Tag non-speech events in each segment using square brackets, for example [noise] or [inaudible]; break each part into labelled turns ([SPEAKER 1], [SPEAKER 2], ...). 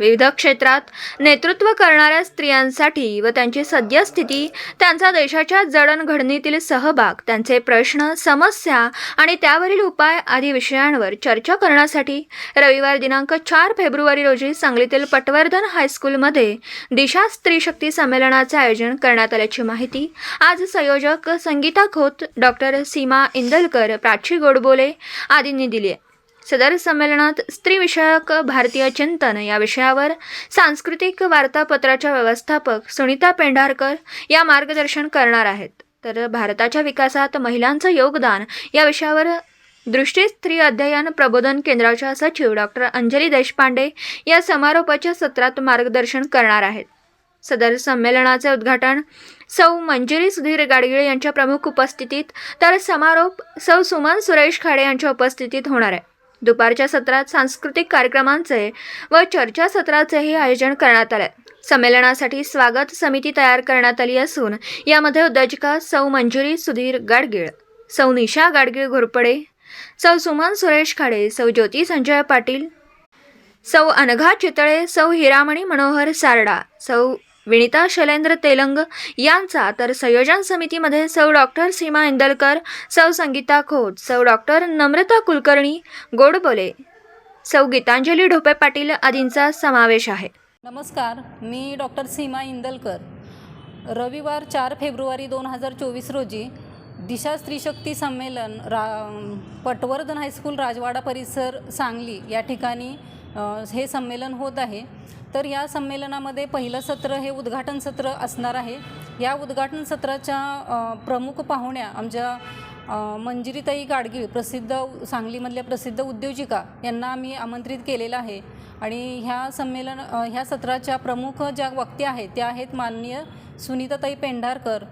[SPEAKER 1] विविध क्षेत्रात नेतृत्व करणाऱ्या स्त्रियांसाठी व त्यांची सद्यस्थिती त्यांचा देशाच्या जडणघडणीतील सहभाग त्यांचे प्रश्न समस्या आणि त्यावरील उपाय आदी विषयांवर चर्चा करण्यासाठी रविवार दिनांक चार फेब्रुवारी रोजी सांगलीतील पटवर्धन हायस्कूलमध्ये दिशा स्त्री शक्ती संमेलनाचे आयोजन करण्यात आल्याची माहिती आज संयोजक संगीता खोत डॉक्टर सीमा इंदलकर प्राची गोडबोले आदींनी दिली आहे. सदर संमेलनात स्त्रीविषयक भारतीय चिंतन या विषयावर सांस्कृतिक वार्तापत्राच्या व्यवस्थापक सुनीता पेंढारकर या मार्गदर्शन करणार आहेत. तर भारताच्या विकासात महिलांचं योगदान या विषयावर दृष्टी स्त्री अध्ययन प्रबोधन केंद्राच्या सचिव डॉक्टर अंजली देशपांडे या समारोपाच्या सत्रात मार्गदर्शन करणार आहेत. सदर संमेलनाचे उद्घाटन सौ मंजिरी सुधीर गाडगिळे यांच्या प्रमुख उपस्थितीत तर समारोप सौ सुमन सुरेश खाडे यांच्या उपस्थितीत होणार आहे. दुपारच्या सत्रात सांस्कृतिक कार्यक्रमांचे व चर्चा सत्राचेही आयोजन करण्यात आले. संमेलनासाठी स्वागत समिती तयार करण्यात आली असून यामध्ये उद्योजिका सौ मंजुरी सुधीर गाडगीळ सौ निशा गाडगीळ घोरपडे सौ सुमन सुरेश खाडे सौ ज्योती संजय पाटील सौ अनघा चितळे सौ हिरामणी मनोहर सारडा सौ विनिता शैलेंद्र तेलंग यांचा तर संयोजन समितीमध्ये सौ डॉक्टर सीमा इंदलकर सौ संगीता खोत सौ डॉक्टर नम्रता कुलकर्णी गोडबोले सौ गीतांजली ढोपे पाटील आदींचा समावेश आहे.
[SPEAKER 2] नमस्कार मी डॉक्टर सीमा इंदलकर. रविवार चार फेब्रुवारी दोन हजार चोवीस रोजी दिशा स्त्रीशक्ती संमेलन रा पटवर्धन हायस्कूल राजवाडा परिसर सांगली या ठिकाणी हे संमेलन होत आहे. तर या संमेलनामध्ये पहिलं सत्र हे उद्घाटन सत्र असणार आहे. या उद्घाटन सत्राच्या प्रमुख पाहुण्या आमच्या मंजिरीताई गाडगीळ प्रसिद्ध सांगलीमधल्या प्रसिद्ध उद्योजिका यांना आम्ही आमंत्रित केलेलं आहे. आणि ह्या संमेलन ह्या सत्राच्या प्रमुख ज्या वक्त्या आहेत त्या आहेत माननीय सुनीताताई पेंढारकर.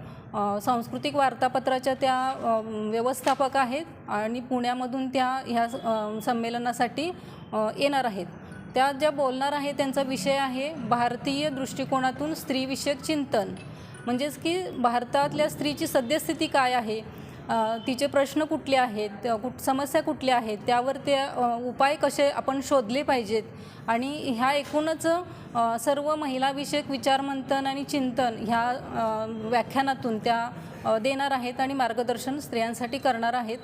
[SPEAKER 2] सांस्कृतिक वार्तापत्राच्या त्या व्यवस्थापक आहेत आणि पुण्यामधून त्या ह्या संमेलनासाठी येणार आहेत. त्या ज्या बोलणार आहेत त्यांचा विषय आहे भारतीय दृष्टिकोनातून स्त्रीविषयक चिंतन. म्हणजेच की भारतातल्या स्त्रीची सद्यस्थिती काय आहे? तिचे प्रश्न कुठले आहेत? कुठ समस्या कुठल्या आहेत? त्यावर ते उपाय कसे आपण शोधले पाहिजेत? आणि ह्या एकूणच सर्व महिलाविषयक विचारमंथन आणि चिंतन ह्या व्याख्यानातून त्या देणार आहेत आणि मार्गदर्शन स्त्रियांसाठी करणार आहेत.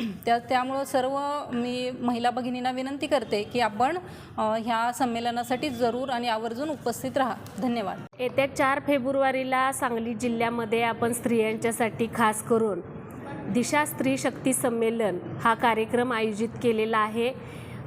[SPEAKER 2] [clears throat] त्या त्यामुळं सर्व मी महिला भगिनींना विनंती करते की आपण ह्या संमेलनासाठी जरूर आणि आवर्जून उपस्थित राहा. धन्यवाद.
[SPEAKER 3] येत्या चार फेब्रुवारीला सांगली जिल्ह्यामध्ये आपण स्त्रियांच्यासाठी खास करून दिशा स्त्री शक्ती संमेलन हा कार्यक्रम आयोजित केलेला आहे.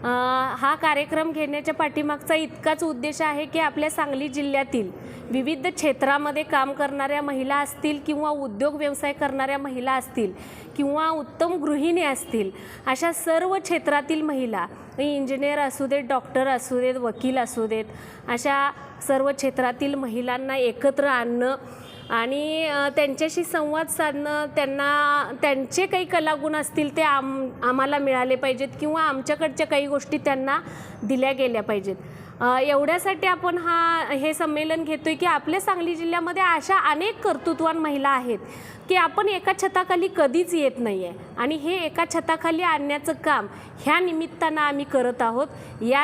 [SPEAKER 3] हा कार्यक्रम घेण्याच्या पाठीमागचा इतकाच उद्देश आहे की आपल्या सांगली जिल्ह्यातील विविध क्षेत्रामध्ये काम करणाऱ्या महिला असतील किंवा उद्योग व्यवसाय करणाऱ्या महिला असतील किंवा उत्तम गृहिणी असतील अशा सर्व क्षेत्रातील महिला इंजिनियर असू देत डॉक्टर असू देत वकील असू देत अशा सर्व क्षेत्रातील महिलांना एकत्र आणणं आणि त्यांच्याशी संवाद साधणं त्यांना त्यांचे काही कलागुण असतील ते आम आम्हाला मिळाले पाहिजेत किंवा आमच्याकडच्या काही गोष्टी त्यांना दिल्या गेल्या पाहिजेत. एवढ्यासाठी आपण हा हे संमेलन घेतो आहे की आपल्या सांगली जिल्ह्यामध्ये अशा अनेक कर्तृत्वान महिला आहेत की आपण एका छताखाली कधीच येत नाही आहे आणि हे एका छताखाली आणण्याचं काम ह्या निमित्तानं आम्ही करत आहोत. या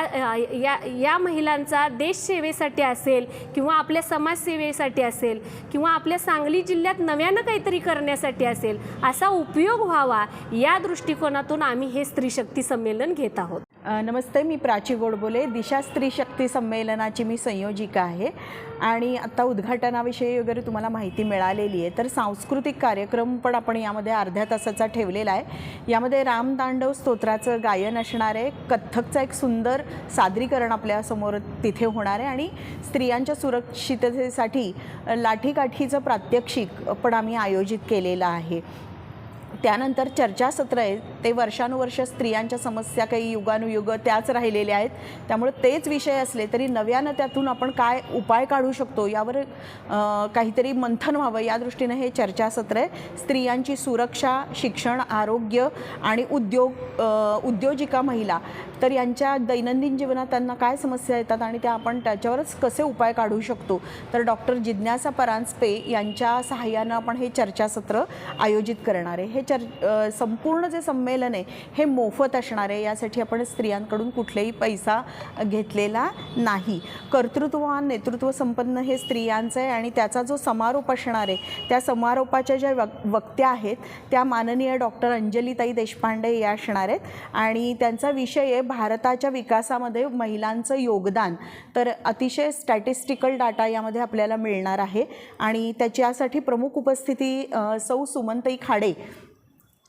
[SPEAKER 3] या या महिलांचा देशसेवेसाठी असेल किंवा आपल्या समाजसेवेसाठी असेल किंवा आपल्या सांगली जिल्ह्यात नव्यानं काहीतरी करण्यासाठी असेल असा उपयोग व्हावा या दृष्टिकोनातून आम्ही हे स्त्रीशक्ती संमेलन घेत आहोत.
[SPEAKER 4] नमस्ते मी प्राची गोडबोले दिशा स्त्री शक्ती संमेलनाची मी संयोजिका आहे. आणि आत्ता उद्घाटनाविषयी वगैरे तुम्हाला माहिती मिळालेली आहे. तर सांस्कृतिक कार्यक्रम पण आपण यामध्ये अर्ध्या तासाचा ठेवलेला आहे. यामध्ये रामतांडव स्तोत्राचं गायन असणार आहे. कथ्थकचं एक सुंदर सादरीकरण आपल्यासमोर तिथे होणार आहे. आणि स्त्रियांच्या सुरक्षिततेसाठी लाठीकाठीचं प्रात्यक्षिक पण आम्ही आयोजित केलेलं आहे. त्यानंतर चर्चासत्र आहे. ते वर्षानुवर्ष स्त्रियांच्या समस्या काही युगानुयुग त्याच राहिलेल्या आहेत. त्यामुळे तेच विषय असले तरी नव्यानं त्यातून आपण काय उपाय काढू शकतो यावर काहीतरी मंथन व्हावं या दृष्टीनं हे चर्चासत्र आहे. स्त्रियांची सुरक्षा शिक्षण आरोग्य आणि उद्योग उद्योजिका महिला तर यांच्या दैनंदिन जीवनात त्यांना काय समस्या येतात आणि त्या आपण त्याच्यावरच कसे उपाय काढू शकतो? तर डॉक्टर जिज्ञासा परांजपे यांच्या सहाय्यानं आपण हे चर्चासत्र आयोजित करणार आहे. हे चर संपूर्ण जे संमेलन आहे हे मोफत असणार आहे. यासाठी आपण स्त्रियांकडून कुठलेही पैसा घेतलेला नाही. कर्तृत्ववान नेतृत्व संपन्न हे स्त्रियांचं आहे आणि त्याचा जो समारोप असणार आहे त्या समारोपाच्या ज्या वक वक्त्या आहेत त्या माननीय डॉक्टर अंजलीताई देशपांडे या असणार आहेत. आणि त्यांचा विषय आहे भारताच्या विकासामध्ये महिलांचं योगदान. तर अतिशय स्टॅटिस्टिकल डाटा यामध्ये आपल्याला मिळणार आहे. आणि त्याच्यासाठी प्रमुख उपस्थिती सौ सुमनताई खाडे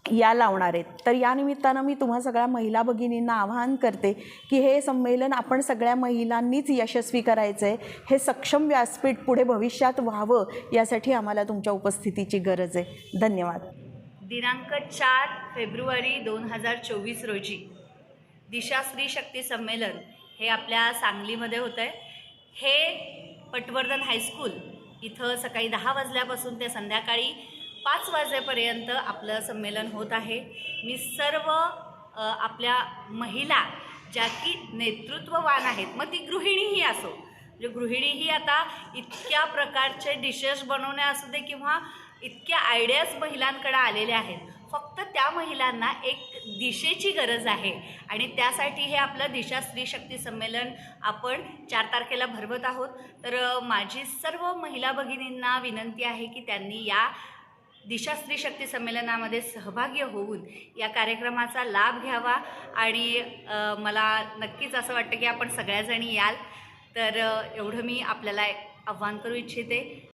[SPEAKER 4] या लावणार आहेत. तर या निमित्तानं मी तुम्हा सगळ्या महिला भगिनींना आवाहन करते की हे संमेलन आपण सगळ्या महिलांनीच यशस्वी करायचं आहे हे सक्षम व्यासपीठ पुढे भविष्यात व्हावं यासाठी आम्हाला तुमच्या उपस्थितीची गरज आहे. धन्यवाद.
[SPEAKER 5] दिनांक चार फेब्रुवारी दोन हजार चोवीस रोजी दिशा स्त्री शक्ती संमेलन हे आपल्या सांगलीमध्ये होतं आहे हे पटवर्धन हायस्कूल इथं सकाळी दहा वाजल्यापासून ते संध्याकाळी पाच वाजेपर्यंत आपलं संमेलन होत आहे. मी सर्व आपल्या महिला ज्या की नेतृत्ववान आहेत मग ती गृहिणीही असो. म्हणजे गृहिणीही आता इतक्या प्रकारचे डिशेस बनवणे असू दे किंवा इतक्या आयडियाज महिलांकडे आलेल्या आहेत. फक्त त्या महिलांना एक दिशेची गरज आहे. आणि त्यासाठी हे आपलं दिशा स्त्री शक्ती संमेलन आपण चार तारखेला भरवत आहोत. तर माझी सर्व महिला भगिनींना विनंती आहे की त्यांनी या दिशा स्त्री शक्ती संमेलनामध्ये सहभागी होऊन या कार्यक्रमाचा लाभ घ्यावा आणि मला नक्कीच असं वाटतं की आपण सगळ्याजणी याल. तर एवढं मी आपल्याला आव्हान करू इच्छिते.